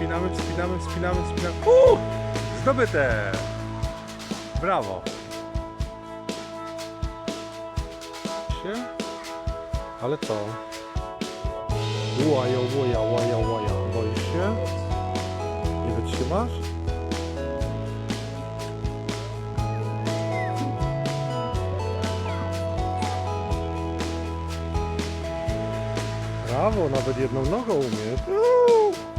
wspinamy, wspinamy, wspinamy. Uuu! Zdobyte! Brawo! Się? Ale co? Łaja, łaja, łaja, łaja. Boisz się? Nie wytrzymasz? Brawo, nawet jedną nogą umiesz. Uuu.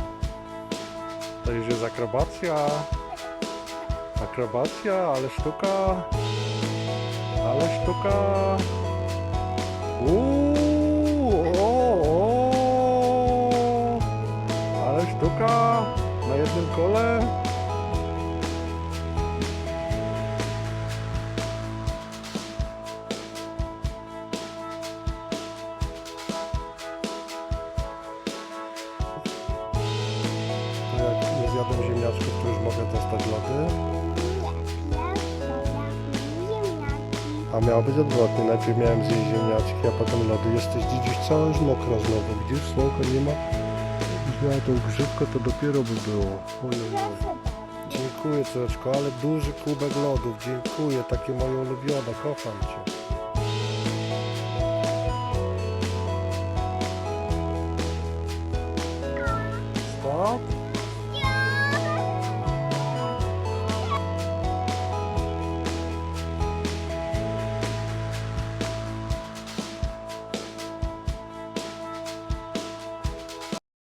To już jest akrobacja. Akrobacja, ale sztuka. Ale sztuka. Uuu, o, o. Ale sztuka na jednym kole. Zjadłem ziemniaczków, to już mogę dostać lody. A miało być odwrotnie. Najpierw miałem zjeść ziemniaczki, a potem lody. Jesteś dziś cała już mokra znowu. Widzisz, słonka nie ma. Miała tą grzywkę, to dopiero by było. Ojej. Dziękuję córeczko, ale duży kubek lodów. Dziękuję, takie moje ulubione. Kocham Cię. Stop.